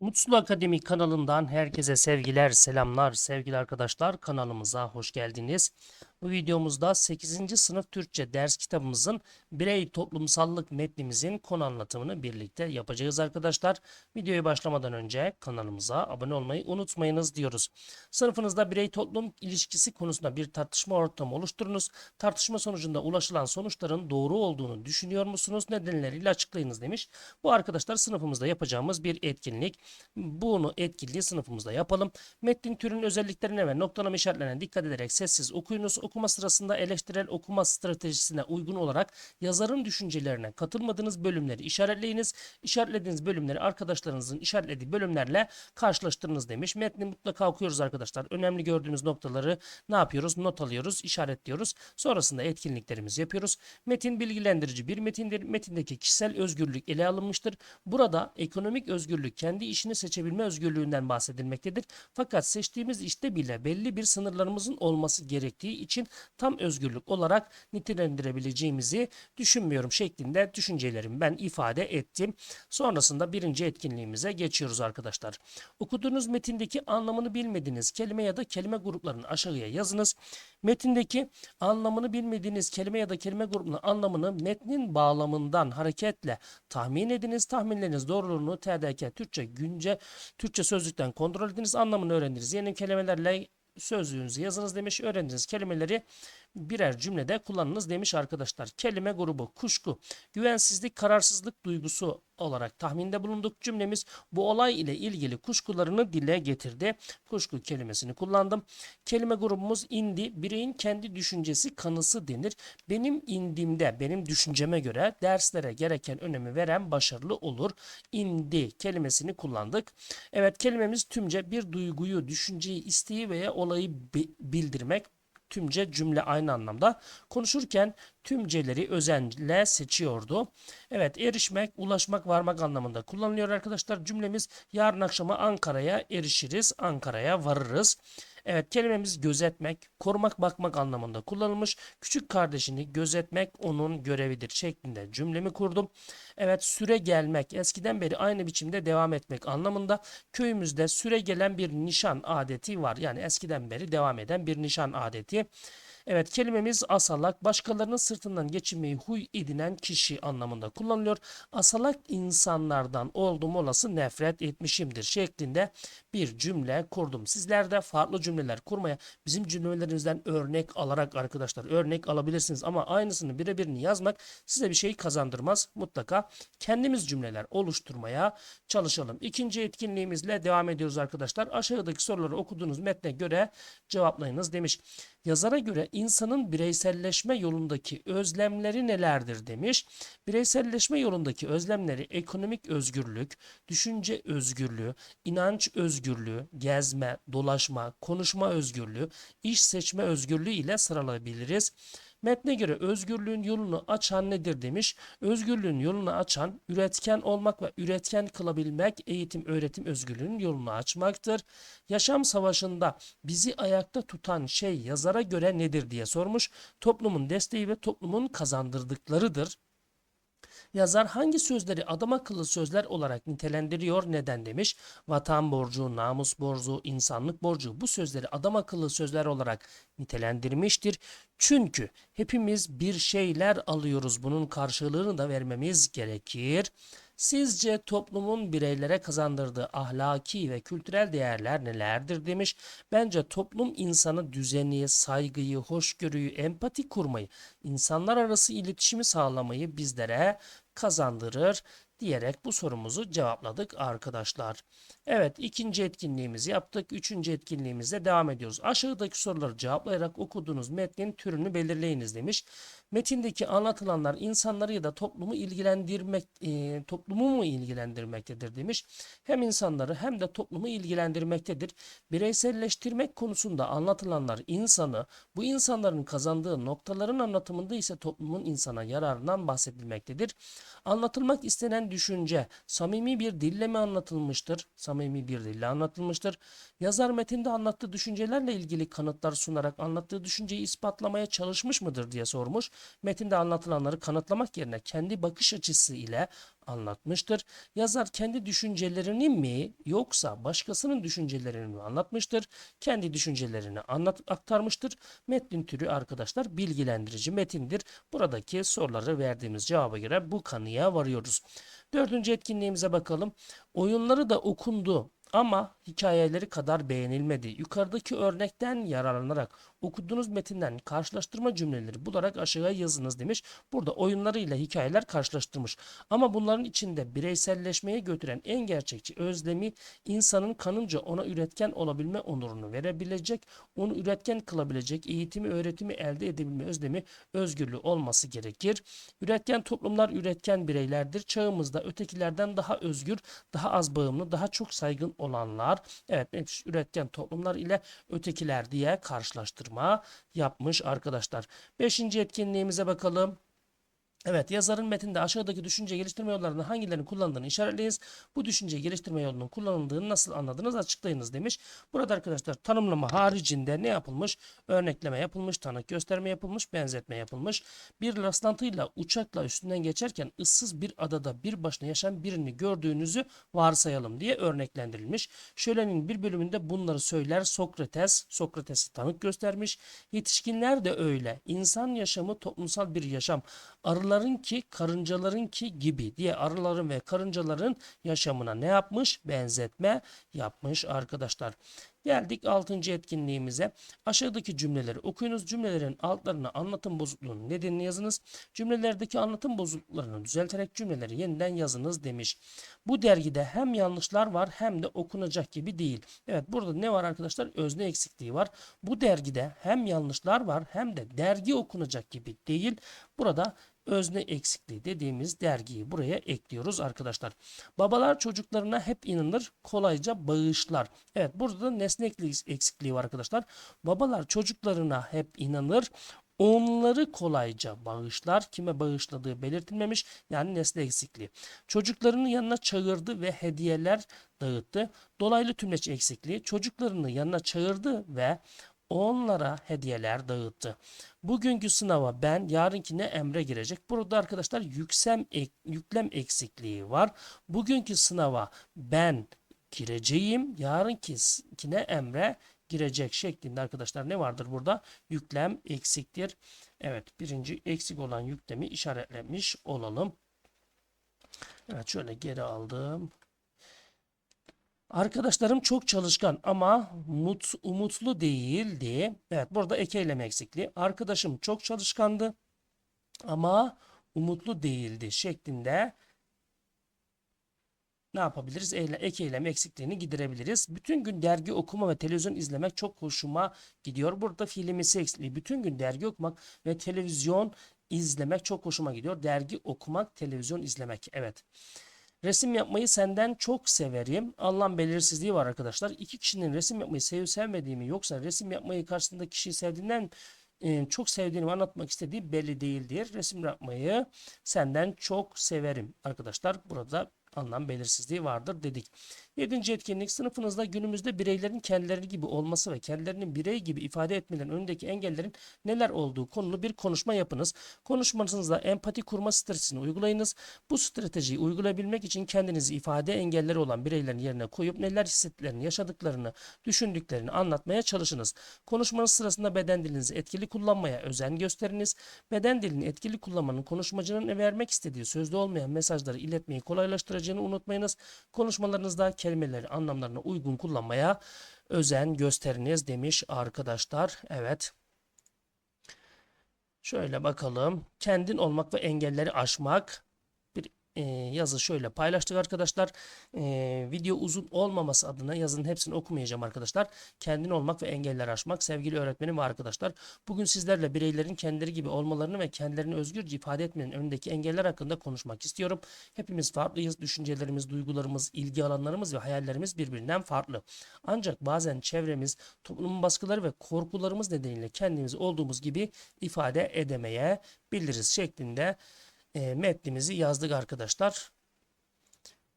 Mutsuz Akademi kanalından herkese sevgiler, selamlar sevgili arkadaşlar. Kanalımıza hoş geldiniz. Bu videomuzda 8. sınıf Türkçe ders kitabımızın birey toplumsallık metnimizin konu anlatımını birlikte yapacağız arkadaşlar. Videoya başlamadan önce kanalımıza abone olmayı unutmayınız diyoruz. Sınıfınızda birey toplum ilişkisi konusunda bir tartışma ortamı oluşturunuz. Tartışma sonucunda ulaşılan sonuçların doğru olduğunu düşünüyor musunuz? Nedenleriyle açıklayınız demiş. Bu arkadaşlar sınıfımızda yapacağımız bir etkinlik. Bunu etkinliği sınıfımızda yapalım. Metnin türünün özelliklerine ve noktalama işaretlerine dikkat ederek sessiz okuyunuz. Okuma sırasında eleştirel okuma stratejisine uygun olarak yazarın düşüncelerine katılmadığınız bölümleri işaretleyiniz. İşaretlediğiniz bölümleri arkadaşlarınızın işaretlediği bölümlerle karşılaştırınız demiş. Metni mutlaka okuyoruz arkadaşlar. Önemli gördüğümüz noktaları ne yapıyoruz? Not alıyoruz, işaretliyoruz. Sonrasında etkinliklerimizi yapıyoruz. Metin bilgilendirici bir metindir. Metindeki kişisel özgürlük ele alınmıştır. Burada ekonomik özgürlük kendi işini seçebilme özgürlüğünden bahsedilmektedir. Fakat seçtiğimiz işte bile belli bir sınırlarımızın olması gerektiği için tam özgürlük olarak nitelendirebileceğimizi düşünmüyorum şeklinde düşüncelerimi ben ifade ettim. Sonrasında birinci etkinliğimize geçiyoruz arkadaşlar. Okuduğunuz metindeki anlamını bilmediğiniz kelime ya da kelime gruplarını aşağıya yazınız. Metindeki anlamını bilmediğiniz kelime ya da kelime grubunun anlamını metnin bağlamından hareketle tahmin ediniz. Tahminleriniz doğruluğunu TDK Türkçe günce Türkçe sözlükten kontrol ediniz. Anlamını öğreniriz. Yeni kelimelerle sözlüğünüzü yazınız demiş. Öğrendiğiniz kelimeleri birer cümlede kullanınız demiş arkadaşlar. Kelime grubu kuşku, güvensizlik, kararsızlık duygusu olarak tahminde bulunduk. Cümlemiz bu olay ile ilgili kuşkularını dile getirdi. Kuşku kelimesini kullandım. Kelime grubumuz indi. Bireyin kendi düşüncesi kanısı denir. Benim indimde, benim düşünceme göre derslere gereken önemi veren başarılı olur. İndi kelimesini kullandık. Evet kelimemiz tümce bir duyguyu, düşünceyi, isteği veya olayı bi- bildirmek tümce cümle aynı anlamda. Konuşurken tümceleri özenle seçiyordu. Evet erişmek, ulaşmak, varmak anlamında kullanılıyor arkadaşlar. Cümlemiz yarın akşama Ankara'ya erişiriz, Ankara'ya varırız. Evet kelimemiz gözetmek, korumak, bakmak anlamında kullanılmış. Küçük kardeşini gözetmek onun görevidir şeklinde cümlemi kurdum. Evet süre gelmek, eskiden beri aynı biçimde devam etmek anlamında. Köyümüzde süre gelen bir nişan adeti var. Yani eskiden beri devam eden bir nişan adeti. Evet kelimemiz asalak başkalarının sırtından geçinmeyi huy edinen kişi anlamında kullanılıyor. Asalak insanlardan oldum olası nefret etmişimdir şeklinde bir cümle kurdum. Sizler de farklı cümleler kurmaya bizim cümlelerimizden örnek alarak arkadaşlar örnek alabilirsiniz ama aynısını birebirini yazmak size bir şey kazandırmaz. Mutlaka kendimiz cümleler oluşturmaya çalışalım. İkinci etkinliğimizle devam ediyoruz arkadaşlar. Aşağıdaki soruları okuduğunuz metne göre cevaplayınız demiş. Yazara göre insanın bireyselleşme yolundaki özlemleri nelerdir demiş. Bireyselleşme yolundaki özlemleri ekonomik özgürlük, düşünce özgürlüğü, inanç özgürlüğü, gezme, dolaşma, konuşma özgürlüğü, iş seçme özgürlüğü ile sıralayabiliriz. Metne göre özgürlüğün yolunu açan nedir demiş. Özgürlüğün yolunu açan üretken olmak ve üretken kılabilmek eğitim öğretim özgürlüğünün yolunu açmaktır. Yaşam savaşında bizi ayakta tutan şey yazara göre nedir diye sormuş. Toplumun desteği ve toplumun kazandırdıklarıdır. Yazar hangi sözleri adam akıllı sözler olarak nitelendiriyor neden demiş. Vatan borcu, namus borcu, insanlık borcu bu sözleri adam akıllı sözler olarak nitelendirmiştir. Çünkü hepimiz bir şeyler alıyoruz. Bunun karşılığını da vermemiz gerekir. Sizce toplumun bireylere kazandırdığı ahlaki ve kültürel değerler nelerdir demiş. Bence toplum insanı düzeni, saygıyı, hoşgörüyü, empati kurmayı, insanlar arası iletişimi sağlamayı bizlere kazandırır diyerek bu sorumuzu cevapladık arkadaşlar. Evet ikinci etkinliğimizi yaptık. Üçüncü etkinliğimizde devam ediyoruz. Aşağıdaki soruları cevaplayarak okuduğunuz metnin türünü belirleyiniz demiş. Metindeki anlatılanlar insanları ya da toplumu ilgilendirmek e, toplumu mu ilgilendirmektedir demiş. Hem insanları hem de toplumu ilgilendirmektedir. Bireyselleştirmek konusunda anlatılanlar insanı, bu insanların kazandığı noktaların anlatımında ise toplumun insana yararından bahsedilmektedir. Anlatılmak istenen düşünce samimi bir dille mi anlatılmıştır? Samimi bir dille anlatılmıştır. Yazar metinde anlattığı düşüncelerle ilgili kanıtlar sunarak anlattığı düşünceyi ispatlamaya çalışmış mıdır diye sormuş. Metinde anlatılanları kanıtlamak yerine kendi bakış açısı ile anlatmıştır. Yazar kendi düşüncelerini mi yoksa başkasının düşüncelerini mi anlatmıştır? Kendi düşüncelerini anlat aktarmıştır. Metnin türü arkadaşlar bilgilendirici metindir. Buradaki soruları verdiğimiz cevaba göre bu kanıya varıyoruz. Dördüncü etkinliğimize bakalım. Oyunları da okundu ama hikayeleri kadar beğenilmedi. Yukarıdaki örnekten yararlanarak okuduğunuz metinden karşılaştırma cümleleri bularak aşağıya yazınız demiş. Burada oyunlarıyla hikayeler karşılaştırmış. Ama bunların içinde bireyselleşmeye götüren en gerçekçi özlemi insanın kanınca ona üretken olabilme onurunu verebilecek, onu üretken kılabilecek eğitimi, öğretimi elde edebilme özlemi, özgürlüğü olması gerekir. Üretken toplumlar üretken bireylerdir. Çağımızda ötekilerden daha özgür, daha az bağımlı, daha çok saygın olanlar, evet neymiş? üretken toplumlar ile ötekiler diye karşılaştırma yapmış arkadaşlar. Beşinci etkinliğimize bakalım. Evet yazarın metinde aşağıdaki düşünce geliştirme yollarından hangilerini kullandığını işaretleyiniz. Bu düşünce geliştirme yolunun kullanıldığını nasıl anladınız açıklayınız demiş. Burada arkadaşlar tanımlama haricinde ne yapılmış? Örnekleme yapılmış, tanık gösterme yapılmış, benzetme yapılmış. Bir rastlantıyla uçakla üstünden geçerken ıssız bir adada bir başına yaşayan birini gördüğünüzü varsayalım diye örneklendirilmiş. Şölenin bir bölümünde bunları söyler Sokrates. Sokrates'i tanık göstermiş. Yetişkinler de öyle. İnsan yaşamı toplumsal bir yaşam. Arıların ki karıncaların ki gibi diye arıların ve karıncaların yaşamına ne yapmış? Benzetme yapmış arkadaşlar. Geldik 6. etkinliğimize. Aşağıdaki cümleleri okuyunuz. Cümlelerin altlarına anlatım bozukluğunun nedenini yazınız. Cümlelerdeki anlatım bozukluklarını düzelterek cümleleri yeniden yazınız demiş. Bu dergide hem yanlışlar var hem de okunacak gibi değil. Evet burada ne var arkadaşlar? Özne eksikliği var. Bu dergide hem yanlışlar var hem de dergi okunacak gibi değil. Burada özne eksikliği dediğimiz dergiyi buraya ekliyoruz arkadaşlar. Babalar çocuklarına hep inanır, kolayca bağışlar. Evet burada da nesne eksikliği var arkadaşlar. Babalar çocuklarına hep inanır, onları kolayca bağışlar. Kime bağışladığı belirtilmemiş. Yani nesne eksikliği. Çocuklarını yanına çağırdı ve hediyeler dağıttı. Dolaylı tümleç eksikliği. Çocuklarını yanına çağırdı ve onlara hediyeler dağıttı. Bugünkü sınava ben, yarınkine Emre girecek. Burada arkadaşlar yüksem ek, yüklem eksikliği var. Bugünkü sınava ben gireceğim, yarınkine Emre girecek şeklinde arkadaşlar ne vardır burada? Yüklem eksiktir. Evet birinci eksik olan yüklemi işaretlemiş olalım. Evet şöyle geri aldım. Arkadaşlarım çok çalışkan ama mut, umutlu değildi. Evet burada ek eylem eksikliği. Arkadaşım çok çalışkandı ama umutlu değildi şeklinde ne yapabiliriz? Ek eylem eksikliğini giderebiliriz. Bütün gün dergi okuma ve televizyon izlemek çok hoşuma gidiyor. Burada fiilimisi eksikliği. Bütün gün dergi okumak ve televizyon izlemek çok hoşuma gidiyor. Dergi okumak, televizyon izlemek. Evet. Resim yapmayı senden çok severim. Anlam belirsizliği var arkadaşlar. İki kişinin resim yapmayı sevip sevmediğimi yoksa resim yapmayı karşısındaki kişiyi sevdiğinden e, çok sevdiğini anlatmak istediği belli değildir. Resim yapmayı senden çok severim arkadaşlar. Burada anlam belirsizliği vardır dedik. Yedinci etkinlik sınıfınızda günümüzde bireylerin kendileri gibi olması ve kendilerinin birey gibi ifade etmelerinin önündeki engellerin neler olduğu konulu bir konuşma yapınız. Konuşmanızda empati kurma stratejisini uygulayınız. Bu stratejiyi uygulayabilmek için kendinizi ifade engelleri olan bireylerin yerine koyup neler hissettiklerini, yaşadıklarını, düşündüklerini anlatmaya çalışınız. Konuşmanız sırasında beden dilinizi etkili kullanmaya özen gösteriniz. Beden dilini etkili kullanmanın konuşmacının vermek istediği sözde olmayan mesajları iletmeyi kolaylaştıracağını unutmayınız. Konuşmalarınızda kelimeleri anlamlarına uygun kullanmaya özen gösteriniz demiş arkadaşlar. Evet. Şöyle bakalım. Kendin olmak ve engelleri aşmak e, yazı şöyle paylaştık arkadaşlar. E, video uzun olmaması adına yazının hepsini okumayacağım arkadaşlar. Kendin olmak ve engeller aşmak sevgili öğretmenim ve arkadaşlar. Bugün sizlerle bireylerin kendileri gibi olmalarını ve kendilerini özgürce ifade etmenin önündeki engeller hakkında konuşmak istiyorum. Hepimiz farklıyız. Düşüncelerimiz, duygularımız, ilgi alanlarımız ve hayallerimiz birbirinden farklı. Ancak bazen çevremiz, toplumun baskıları ve korkularımız nedeniyle kendimizi olduğumuz gibi ifade edemeye biliriz şeklinde e, metnimizi yazdık arkadaşlar.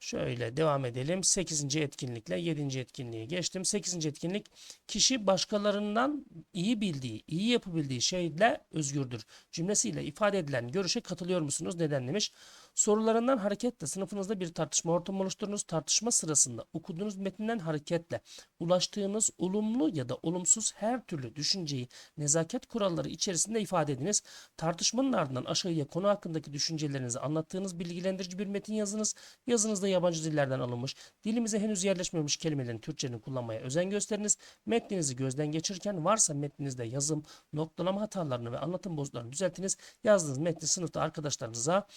Şöyle devam edelim. 8. etkinlikle 7. etkinliğe geçtim. 8. etkinlik kişi başkalarından iyi bildiği, iyi yapabildiği şeyle özgürdür. Cümlesiyle ifade edilen görüşe katılıyor musunuz? Neden demiş? Sorularından hareketle sınıfınızda bir tartışma ortamı oluşturunuz. Tartışma sırasında okuduğunuz metinden hareketle ulaştığınız olumlu ya da olumsuz her türlü düşünceyi nezaket kuralları içerisinde ifade ediniz. Tartışmanın ardından aşağıya konu hakkındaki düşüncelerinizi anlattığınız bilgilendirici bir metin yazınız. Yazınızda yabancı dillerden alınmış, dilimize henüz yerleşmemiş kelimelerin Türkçe'ni kullanmaya özen gösteriniz. Metninizi gözden geçirirken varsa metninizde yazım, noktalama hatalarını ve anlatım bozukluklarını düzeltiniz. Yazdığınız metni sınıfta arkadaşlarınıza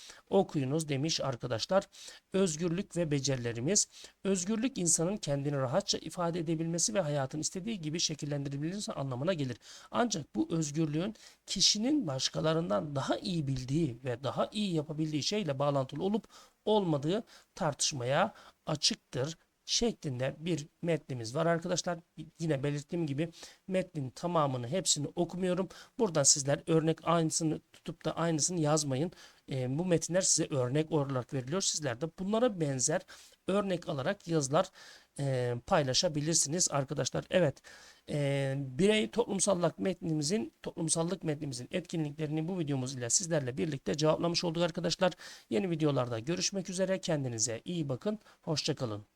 okuyunuz demiş arkadaşlar. Özgürlük ve becerilerimiz. Özgürlük insanın kendini rahatça ifade edebilmesi ve hayatın istediği gibi şekillendirebilmesi anlamına gelir. Ancak bu özgürlüğün kişinin başkalarından daha iyi bildiği ve daha iyi yapabildiği şeyle bağlantılı olup olmadığı tartışmaya açıktır şeklinde bir metnimiz var arkadaşlar. Yine belirttiğim gibi metnin tamamını hepsini okumuyorum. Buradan sizler örnek aynısını tutup da aynısını yazmayın. E, bu metinler size örnek olarak veriliyor. Sizler de bunlara benzer örnek alarak yazılar e, paylaşabilirsiniz arkadaşlar. Evet. E, birey toplumsallık metnimizin toplumsallık metnimizin etkinliklerini bu videomuz ile sizlerle birlikte cevaplamış olduk arkadaşlar. Yeni videolarda görüşmek üzere. Kendinize iyi bakın. Hoşçakalın.